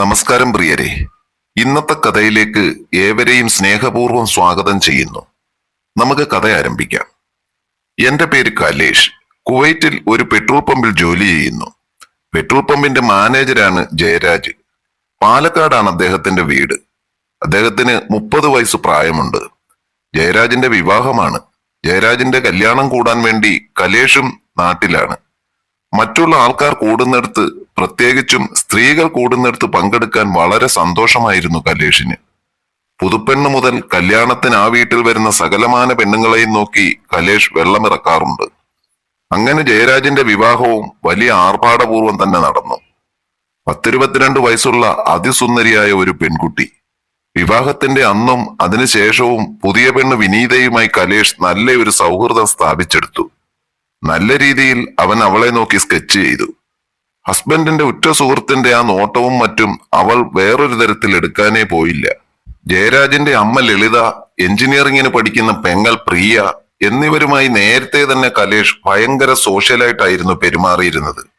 നമസ്കാരം പ്രിയരെ. ഇന്നത്തെ കഥയിലേക്ക് ഏവരെയും സ്നേഹപൂർവം സ്വാഗതം ചെയ്യുന്നു. നമുക്ക് കഥ ആരംഭിക്കാം. എന്റെ പേര് കലേഷ്. കുവൈറ്റിൽ ഒരു പെട്രോൾ പമ്പിൽ ജോലി ചെയ്യുന്നു. പെട്രോൾ പമ്പിന്റെ മാനേജരാണ് ജയരാജ്. പാലക്കാടാണ് അദ്ദേഹത്തിന്റെ വീട്. അദ്ദേഹത്തിന് മുപ്പത് വയസ്സ് പ്രായമുണ്ട്. ജയരാജിന്റെ വിവാഹമാണ്. ജയരാജിന്റെ കല്യാണം കൂടാൻ വേണ്ടി കലേഷും നാട്ടിലാണ്. മറ്റുള്ള ആൾക്കാർ കൂടുന്നിടത്ത് പ്രത്യേകിച്ചും സ്ത്രീകൾ കൂടുന്നിടത്ത് പങ്കെടുക്കാൻ വളരെ സന്തോഷമായിരുന്നു കലേഷിന് പുതുപ്പെണ്ണ് മുതൽ കല്യാണത്തിന് ആ വീട്ടിൽ വരുന്ന സകലമാന പെണ്ണുങ്ങളെയും നോക്കി കലേഷ് വെള്ളമിറക്കാറുണ്ട്. അങ്ങനെ ജയരാജിന്റെ വിവാഹവും വലിയ ആർഭാടപൂർവം തന്നെ നടന്നു. പത്തിരുപത്തിരണ്ട് വയസ്സുള്ള അതിസുന്ദരിയായ ഒരു പെൺകുട്ടി. വിവാഹത്തിന്റെ അന്നും അതിനുശേഷവും പുതിയ പെണ്ണ് വിനീതയുമായി കലേഷ് നല്ലൊരു സൗഹൃദം സ്ഥാപിച്ചെടുത്തു. നല്ല രീതിയിൽ അവൻ അവളെ നോക്കി സ്കെച്ച് ചെയ്തു. ഹസ്ബൻഡിന്റെ ഉറ്റ സുഹൃത്തിന്റെ ആ നോട്ടവും മറ്റും അവൾ വേറൊരു തരത്തിൽ എടുക്കാനേ പോയില്ല. ജയരാജന്റെ അമ്മ ലളിത എഞ്ചിനീയറിംഗിന് പഠിക്കുന്ന പെങ്ങൾ പ്രിയ എന്നിവരുമായി നേരത്തെ തന്നെ കലേഷ് ഭയങ്കര സോഷ്യലായിട്ടായിരുന്നു പെരുമാറിയിരുന്നത്.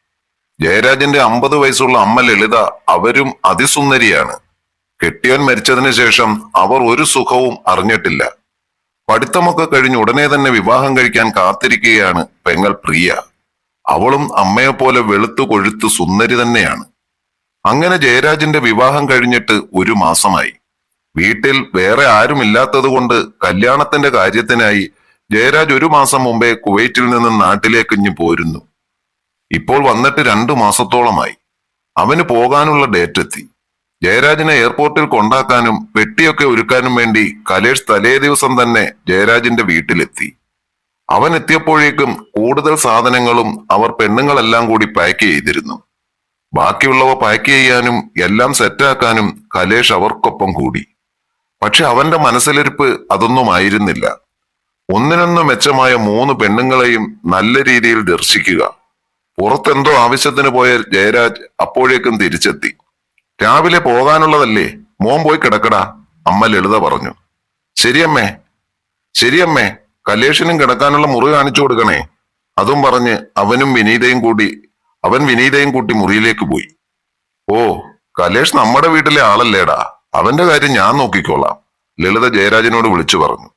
ജയരാജന്റെ അമ്പത് വയസ്സുള്ള അമ്മ ലളിത അവരും അതിസുന്ദരിയാണ്. കെട്ടിയവൻ മരിച്ചതിന് ശേഷം അവർ ഒരു സുഖവും അറിഞ്ഞിട്ടില്ല. പഠിത്തമൊക്കെ കഴിഞ്ഞ് ഉടനെ തന്നെ വിവാഹം കഴിക്കാൻ കാത്തിരിക്കുകയാണ് പെങ്ങൾ പ്രിയ. അവളും അമ്മയെപ്പോലെ വെളുത്തു കൊഴുത്തു സുന്ദരി തന്നെയാണ്. അങ്ങനെ ജയരാജിന്റെ വിവാഹം കഴിഞ്ഞിട്ട് ഒരു മാസമായി. വീട്ടിൽ വേറെ ആരുമില്ലാത്തത് കൊണ്ട് കല്യാണത്തിന്റെ കാര്യത്തിനായി ജയരാജ് ഒരു മാസം മുമ്പേ കുവൈറ്റിൽ നിന്ന് നാട്ടിലേക്ക് ഇഞ്ഞു പോരുന്നു. ഇപ്പോൾ വന്നിട്ട് രണ്ടു മാസത്തോളമായി. അവന് പോകാനുള്ള ഡേറ്റ് എത്തി. ജയരാജിനെ എയർപോർട്ടിൽ കൊണ്ടാക്കാനും പെട്ടിയൊക്കെ ഒരുക്കാനും വേണ്ടി കലേഷ് തലേ ദിവസം തന്നെ ജയരാജിന്റെ വീട്ടിലെത്തി. അവൻ എത്തിയപ്പോഴേക്കും കൂടുതൽ സാധനങ്ങളും അവർ പെണ്ണുങ്ങളെല്ലാം കൂടി പാക്ക് ചെയ്തിരുന്നു. ബാക്കിയുള്ളവ പാക്ക് ചെയ്യാനും എല്ലാം സെറ്റാക്കാനും കലേഷ് അവർക്കൊപ്പം കൂടി. പക്ഷെ അവന്റെ മനസ്സിലിരിപ്പ് അതൊന്നും ആയിരുന്നില്ല. ഒന്നിനൊന്ന് മെച്ചമായ മൂന്ന് പെണ്ണുങ്ങളെയും നല്ല രീതിയിൽ ദർശിക്കുക. പുറത്തെന്തോ ആവശ്യത്തിന് പോയ ജയരാജ് അപ്പോഴേക്കും തിരിച്ചെത്തി. രാവിലെ പോകാനുള്ളതല്ലേ? മോൻ പോയി കിടക്കടാ അമ്മ ലളിത പറഞ്ഞു. ശരിയമ്മേ ശരിയമ്മേ കലേഷിനും കിടക്കാനുള്ള മുറി കാണിച്ചു കൊടുക്കണേ. അതും പറഞ്ഞ് അവനും വിനീതയും കൂടി അവൻ വിനീതയും കൂട്ടി മുറിയിലേക്ക് പോയി. ഓ കലേഷ് നമ്മുടെ വീട്ടിലെ ആളല്ലേടാ. അവന്റെ കാര്യം ഞാൻ നോക്കിക്കോളാം ലളിത ജയരാജനോട് വിളിച്ചു പറഞ്ഞു.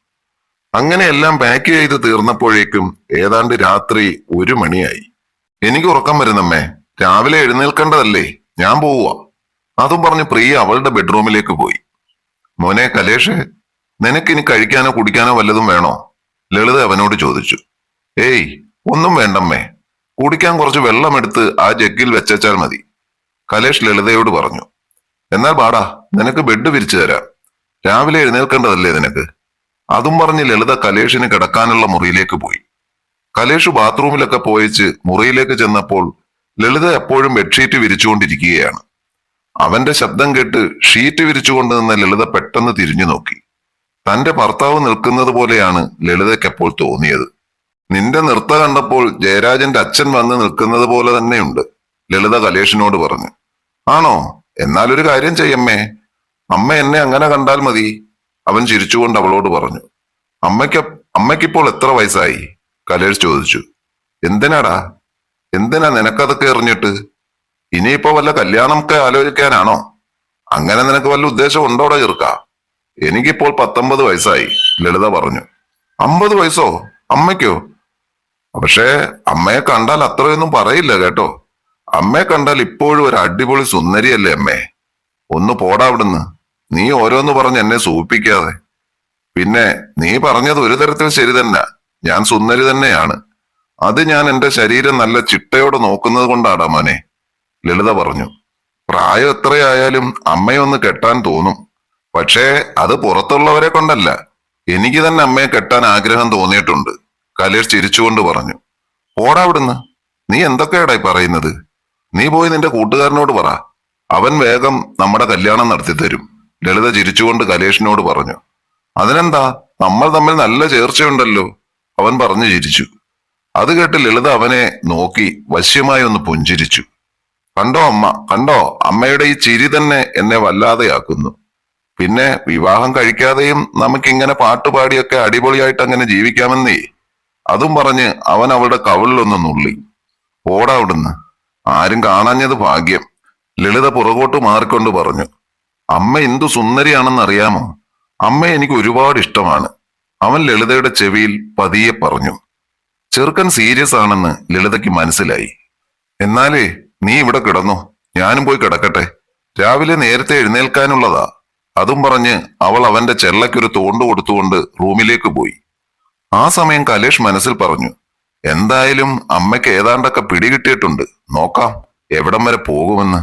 അങ്ങനെ എല്ലാം പാക്ക് ചെയ്ത് തീർന്നപ്പോഴേക്കും ഏതാണ്ട് രാത്രി ഒരു മണിയായി. എനിക്ക് ഉറക്കം വരുന്നമ്മേ രാവിലെ എഴുന്നേൽക്കേണ്ടതല്ലേ? ഞാൻ പോവുക അതും പറഞ്ഞ് പ്രിയ അവളുടെ ബെഡ്റൂമിലേക്ക് പോയി. മോനെ കലേഷ് നിനക്കിനി കഴിക്കാനോ കുടിക്കാനോ വല്ലതും വേണോ? ലളിത അവനോട് ചോദിച്ചു. ഏയ് ഒന്നും വേണ്ടമ്മേ. കുടിക്കാൻ കുറച്ച് വെള്ളമെടുത്ത് ആ ജഗ്ഗിൽ വെച്ചാൽ മതി. കലേഷ് ലളിതയോട് പറഞ്ഞു. എന്നാൽ പാടാ നിനക്ക് ബെഡ് വിരിച്ചു തരാം. രാവിലെ എഴുന്നേൽക്കേണ്ടതല്ലേ നിനക്ക്? അതും പറഞ്ഞ് ലളിത കലേഷിന് കിടക്കാനുള്ള മുറിയിലേക്ക് പോയി. കലേഷ് ബാത്റൂമിലൊക്കെ പോയിച്ച് മുറിയിലേക്ക് ചെന്നപ്പോൾ ലളിത എപ്പോഴും ബെഡ്ഷീറ്റ് വിരിച്ചുകൊണ്ടിരിക്കുകയാണ്. അവന്റെ ശബ്ദം കേട്ട് ഷീറ്റ് വിരിച്ചുകൊണ്ട് നിന്ന ലളിത പെട്ടെന്ന് തിരിഞ്ഞു നോക്കി. തന്റെ ഭർത്താവ് നിൽക്കുന്നത് പോലെയാണ് ലളിതയ്ക്കപ്പോൾ തോന്നിയത്. നിന്റെ നൃത്ത കണ്ടപ്പോൾ ജയരാജന്റെ അച്ഛൻ വന്ന് നിൽക്കുന്നത് പോലെ തന്നെയുണ്ട് ലളിത കലേഷിനോട് പറഞ്ഞു. ആണോ? എന്നാലൊരു കാര്യം ചെയ്യമ്മേ. അമ്മ എന്നെ അങ്ങനെ കണ്ടാൽ മതി അവൻ ചിരിച്ചുകൊണ്ട് അവളോട് പറഞ്ഞു. അമ്മയ്ക്ക് അമ്മയ്ക്കിപ്പോൾ എത്ര വയസ്സായി? കലേഷ് ചോദിച്ചു. എന്തിനാടാ? എന്തിനാ നിനക്കതൊക്കെ എറിഞ്ഞിട്ട്? ഇനിയിപ്പോ വല്ല കല്യാണമൊക്കെ ആലോചിക്കാനാണോ? അങ്ങനെ നിനക്ക് വല്ല ഉദ്ദേശം ഉണ്ടോടെ ചെറുക്ക എനിക്കിപ്പോൾ പത്തൊമ്പത് വയസ്സായി ലളിത പറഞ്ഞു. അമ്പത് വയസ്സോ? അമ്മയ്ക്കോ? പക്ഷേ അമ്മയെ കണ്ടാൽ അത്രയൊന്നും പറയില്ല കേട്ടോ. അമ്മയെ കണ്ടാൽ ഇപ്പോഴും ഒരു അടിപൊളി സുന്ദരിയല്ലേ അമ്മേ? ഒന്ന് പോടാ അവിടുന്ന്. നീ ഓരോന്ന് പറഞ്ഞ് എന്നെ സൂപ്പിക്കാതെ. പിന്നെ നീ പറഞ്ഞത് ഒരു തരത്തിൽ ശരി തന്നെ. ഞാൻ സുന്ദരി തന്നെയാണ്. അത് ഞാൻ എന്റെ ശരീരം നല്ല ചിട്ടയോടെ നോക്കുന്നത് കൊണ്ടാടാ മോനെ. ലളിത പറഞ്ഞു പ്രായം എത്രയായാലും അമ്മയൊന്ന് കെട്ടാൻ തോന്നും. പക്ഷേ അത് പുറത്തുള്ളവരെ കൊണ്ടല്ല. എനിക്ക് തന്നെ അമ്മയെ കെട്ടാൻ ആഗ്രഹം തോന്നിയിട്ടുണ്ട് കലേഷ് ചിരിച്ചുകൊണ്ട് പറഞ്ഞു. പോടാ അവിടുന്ന്. നീ എന്തൊക്കെയാടായി പറയുന്നത്? നീ പോയി നിന്റെ കൂട്ടുകാരനോട് പറ. അവൻ വേഗം നമ്മുടെ കല്യാണം നടത്തി തരും ലളിത ചിരിച്ചുകൊണ്ട് കലേഷിനോട് പറഞ്ഞു. അതിനെന്താ? നമ്മൾ തമ്മിൽ നല്ല ചേർച്ചയുണ്ടല്ലോ അവൻ പറഞ്ഞു ചിരിച്ചു. അത് കേട്ട് ലളിത അവനെ നോക്കി വശ്യമായി ഒന്ന് പുഞ്ചിരിച്ചു. കണ്ടോ അമ്മ? കണ്ടോ? അമ്മയുടെ ഈ ചിരി തന്നെ എന്നെ വല്ലാതെയാക്കുന്നു. പിന്നെ വിവാഹം കഴിക്കാതെയും നമുക്കിങ്ങനെ പാട്ടുപാടിയൊക്കെ അടിപൊളിയായിട്ട് അങ്ങനെ ജീവിക്കാമെന്നേ. അതും പറഞ്ഞ് അവൻ അവളുടെ കവിളിലൊന്ന് നുള്ളി. ഓടാ അവിടുന്ന്. ആരും കാണാഞ്ഞത് ഭാഗ്യം. ലളിത പുറകോട്ട് മാറിക്കൊണ്ട് പറഞ്ഞു. അമ്മ എന്തു സുന്ദരിയാണെന്ന് അറിയാമോ അമ്മ എനിക്ക് ഒരുപാട് ഇഷ്ടമാണ്. അവൻ ലളിതയുടെ ചെവിയിൽ പതിയെ പറഞ്ഞു. ചെറുക്കൻ സീരിയസ് ആണെന്ന് ലളിതയ്ക്ക് മനസ്സിലായി. എന്നാലേ നീ ഇവിടെ കിടന്നു. ഞാനും പോയി കിടക്കട്ടെ. രാവിലെ നേരത്തെ എഴുന്നേൽക്കാനുള്ളതാ. അതും പറഞ്ഞ് അവൾ അവന്റെ ചെല്ലയ്ക്കൊരു തോണ്ട് കൊടുത്തുകൊണ്ട് റൂമിലേക്ക് പോയി. ആ സമയം കലേഷ് മനസ്സിൽ പറഞ്ഞു എന്തായാലും അമ്മയ്ക്ക് ഏതാണ്ടൊക്കെ പിടികിട്ടിയിട്ടുണ്ട് നോക്കാം എവിടം വരെ പോകുമെന്ന്.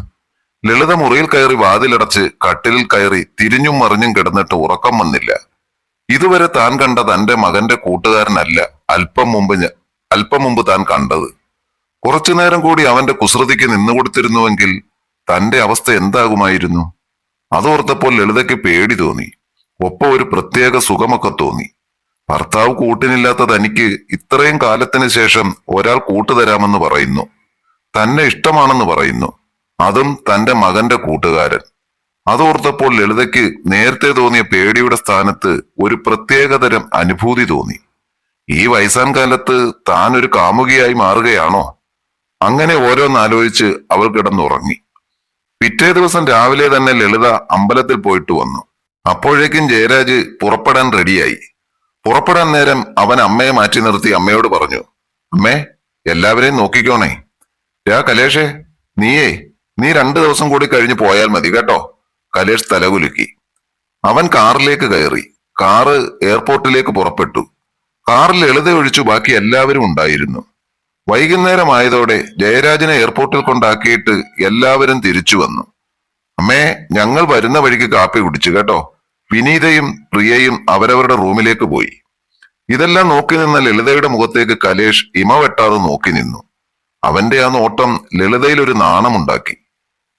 ലളിത മുറിയിൽ കയറി വാതിലടച്ച് കട്ടിലിൽ കയറി തിരിഞ്ഞും മറിഞ്ഞും കിടന്നിട്ട് ഉറക്കം വന്നില്ല. ഇതുവരെ താൻ കണ്ട തന്റെ മകന്റെ കൂട്ടുകാരനല്ല. അല്പം മുമ്പ് അല്പം മുമ്പ് താൻ കണ്ടത്. കുറച്ചു നേരം കൂടി അവന്റെ കുസൃതിക്ക് നിന്നുകൊടുത്തിരുന്നുവെങ്കിൽ തന്റെ അവസ്ഥ എന്താകുമായിരുന്നു? അതോർത്തപ്പോൾ ലളിതയ്ക്ക് പേടി തോന്നി. ഒപ്പം ഒരു പ്രത്യേക സുഖമൊക്കെ തോന്നി. ഭർത്താവ് കൂട്ടിനില്ലാത്ത തനിക്ക് ഇത്രയും കാലത്തിന് ശേഷം ഒരാൾ കൂട്ടുതരാമെന്ന് പറയുന്നു. തന്നെ ഇഷ്ടമാണെന്ന് പറയുന്നു. അതും തന്റെ മകന്റെ കൂട്ടുകാരൻ. അതോർത്തപ്പോൾ ലളിതയ്ക്ക് നേരത്തെ തോന്നിയ പേടിയുടെ സ്ഥാനത്ത് ഒരു പ്രത്യേകതരം അനുഭൂതി തോന്നി. ഈ വയസ്സാൻ കാലത്ത് താൻ ഒരു കാമുകിയായി മാറുകയാണോ? അങ്ങനെ ഓരോന്ന് ആലോചിച്ച് അവൾ കിടന്നുറങ്ങി. പിറ്റേ ദിവസം രാവിലെ തന്നെ ലളിത അമ്പലത്തിൽ പോയിട്ട് വന്നു. അപ്പോഴേക്കും ജയരാജ് പുറപ്പെടാൻ റെഡിയായി. പുറപ്പെടാൻ നേരം അവൻ അമ്മയെ മാറ്റി നിർത്തി അമ്മയോട് പറഞ്ഞു അമ്മേ എല്ലാവരെയും നോക്കിക്കോണേ. രാ കലേഷേ നീയേ നീ രണ്ടു ദിവസം കൂടി കഴിഞ്ഞ് പോയാൽ മതി കേട്ടോ. കലേഷ് തലകുലുക്കി. അവൻ കാറിലേക്ക് കയറി. കാറ് എയർപോർട്ടിലേക്ക് പുറപ്പെട്ടു. കാറിൽ ലളിത ഒഴിച്ചു ബാക്കി എല്ലാവരും ഉണ്ടായിരുന്നു. വൈകുന്നേരമായതോടെ ജയരാജനെ എയർപോർട്ടിൽ കൊണ്ടാക്കിയിട്ട് എല്ലാവരും തിരിച്ചു വന്നു. അമ്മേ ഞങ്ങൾ വരുന്ന വഴിക്ക് കാപ്പി കുടിച്ചു കേട്ടോ. വിനീതയും പ്രിയയും അവരവരുടെ റൂമിലേക്ക് പോയി. ഇതെല്ലാം നോക്കി നിന്ന ലളിതയുടെ മുഖത്തേക്ക് കലേഷ് ഇമ വെട്ടാതെ നോക്കി നിന്നു. അവന്റെ ആ നോട്ടം ലളിതയിൽ ഒരു നാണമുണ്ടാക്കി.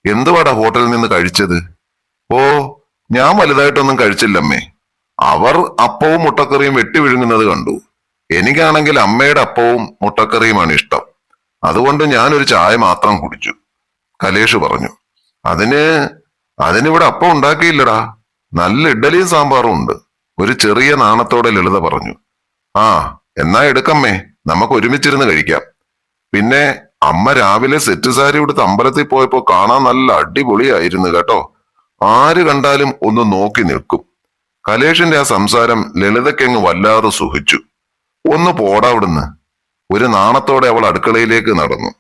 എന്തുവാടാ ഹോട്ടലിൽ നിന്ന് കഴിച്ചത്? ഓ ഞാൻ വലുതായിട്ടൊന്നും കഴിച്ചില്ലമ്മേ. അവർ അപ്പവും മുട്ടക്കറിയും വെട്ടി വിഴുങ്ങുന്നത് കണ്ടു. എനിക്കാണെങ്കിൽ അമ്മയുടെ അപ്പവും മുട്ടക്കറിയുമാണ് ഇഷ്ടം. അതുകൊണ്ട് ഞാനൊരു ചായ മാത്രം കുടിച്ചു. കലേഷ് പറഞ്ഞു അതിന് അതിനിവിടെ അപ്പം ഉണ്ടാക്കിയില്ലടാ. നല്ല ഇഡ്ഡലിയും സാമ്പാറും ഉണ്ട്. ഒരു ചെറിയ നാണത്തോടെ ലളിത പറഞ്ഞു ആ എന്നാ എടുക്കമ്മേ നമുക്ക് ഒരുമിച്ചിരുന്ന് കഴിക്കാം. പിന്നെ അമ്മ രാവിലെ സെറ്റ് സാരി ഉടുത്ത് അമ്പലത്തിൽ പോയപ്പോ കാണാൻ നല്ല അടിപൊളിയായിരുന്നു കേട്ടോ. ആര് കണ്ടാലും ഒന്ന് നോക്കി നിൽക്കും. കലേഷിന്റെ ആ സംസാരം ലളിതയ്ക്കങ്ങ് വല്ലാതെ സുഖിച്ചു. ഒന്ന് പോടാ അവിടുന്ന്. ഒരു നാണത്തോടെ അവൾ അടുക്കളയിലേക്ക് നടന്നു.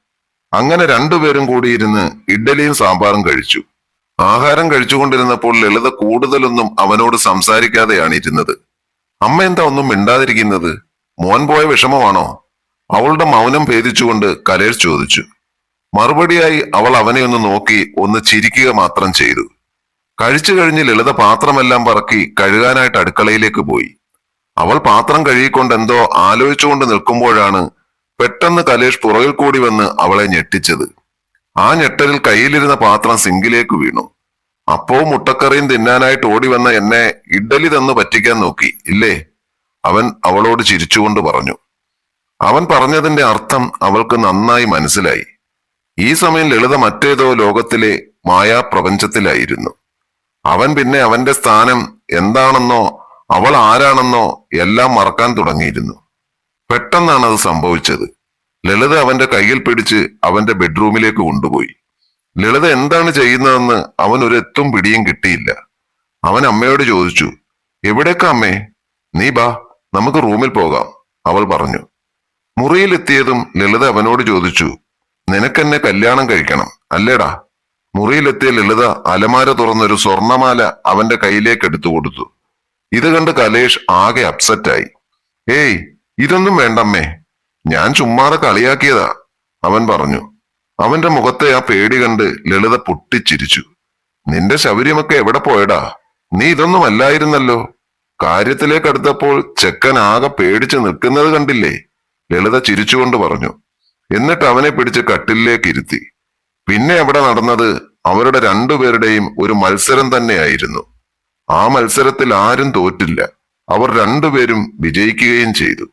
അങ്ങനെ രണ്ടുപേരും കൂടിയിരുന്ന് ഇഡ്ഡലിയും സാമ്പാറും കഴിച്ചു. ആഹാരം കഴിച്ചുകൊണ്ടിരുന്നപ്പോൾ ലളിത കൂടുതലൊന്നും അവനോട് സംസാരിക്കാതെയാണ് ഇരുന്നത്. അമ്മ എന്താ ഒന്നും മിണ്ടാതിരിക്കുന്നത്? മോൻ പോയ വിഷമമാണോ? അവളുടെ മൗനം ഭേദിച്ചുകൊണ്ട് കലേഷ് ചോദിച്ചു. മറുപടിയായി അവൾ അവനെ ഒന്ന് നോക്കി ഒന്ന് ചിരിക്കുക മാത്രം ചെയ്തു. കഴിച്ചു കഴിഞ്ഞ് ലളിത പാത്രമെല്ലാം പറക്കി കഴുകാനായിട്ട് അടുക്കളയിലേക്ക് പോയി. അവൾ പാത്രം കഴുകിക്കൊണ്ട് എന്തോ ആലോചിച്ചുകൊണ്ട് നിൽക്കുമ്പോഴാണ് പെട്ടെന്ന് കലേഷ് പുറകിൽ കൂടി വന്ന് അവളെ ഞെട്ടിച്ചത്. ആ ഞെട്ടലിൽ കയ്യിലിരുന്ന പാത്രം സിങ്കിലേക്ക് വീണു. അപ്പവും മുട്ടക്കറിയും തിന്നാനായിട്ട് ഓടി വന്ന എന്നെ ഇഡലി തന്ന് പറ്റിക്കാൻ നോക്കി. ഇല്ലേ? അവൻ അവളോട് ചിരിച്ചുകൊണ്ട് പറഞ്ഞു. അവൻ പറഞ്ഞതിന്റെ അർത്ഥം അവൾക്ക് നന്നായി മനസ്സിലായി. ഈ സമയം ലളിത മറ്റേതോ ലോകത്തിലെ മായാപ്രപഞ്ചത്തിലായിരുന്നു. അവൻ പിന്നെ അവന്റെ സ്ഥാനം എന്താണെന്നോ അവൾ ആരാണെന്നോ എല്ലാം മറക്കാൻ തുടങ്ങിയിരുന്നു. പെട്ടെന്നാണ് അത് സംഭവിച്ചത്. ലളിത അവന്റെ കയ്യിൽ പിടിച്ച് അവന്റെ ബെഡ്റൂമിലേക്ക് കൊണ്ടുപോയി. ലളിത എന്താണ് ചെയ്യുന്നതെന്ന് അവൻ ഒരു എത്തും പിടിയും കിട്ടിയില്ല. അവൻ അമ്മയോട് ചോദിച്ചു എവിടേക്കാ അമ്മേ? നീ ബാ നമുക്ക് റൂമിൽ പോകാം അവൾ പറഞ്ഞു. മുറിയിലെത്തിയതും ലളിത അവനോട് ചോദിച്ചു നിനക്കെന്നെ കല്യാണം കഴിക്കണം അല്ലേടാ? മുറിയിലെത്തിയ ലളിത അലമാര തുറന്നൊരു സ്വർണമാല അവന്റെ കയ്യിലേക്ക് എടുത്തു കൊടുത്തു ഇത് കണ്ട് കലേഷ് ആകെ അപ്സെറ്റായി ഏയ് ഇതൊന്നും വേണ്ടമ്മേ. ഞാൻ ചുമ്മാതെ കളിയാക്കിയതാ അവൻ പറഞ്ഞു. അവന്റെ മുഖത്തെ ആ പേടി കണ്ട് ലളിത പൊട്ടിച്ചിരിച്ചു. നിന്റെ ശൗര്യമൊക്കെ എവിടെ പോയടാ? നീ ഇതൊന്നും അല്ലായിരുന്നല്ലോ. കാര്യത്തിലേക്ക് അടുത്തപ്പോൾ ചെക്കൻ ആകെ പേടിച്ച് നിൽക്കുന്നത് കണ്ടില്ലേ? ലളിത ചിരിച്ചുകൊണ്ട് പറഞ്ഞു. എന്നിട്ട് അവനെ പിടിച്ച് കട്ടിലേക്ക് ഇരുത്തി പിന്നെ അവിടെ നടന്നത് അവരുടെ രണ്ടുപേരുടെയും ഒരു മത്സരം തന്നെയായിരുന്നു. ആ മത്സരത്തിൽ ആരും തോറ്റില്ല. അവർ രണ്ടുപേരും വിജയിക്കുകയും ചെയ്തു.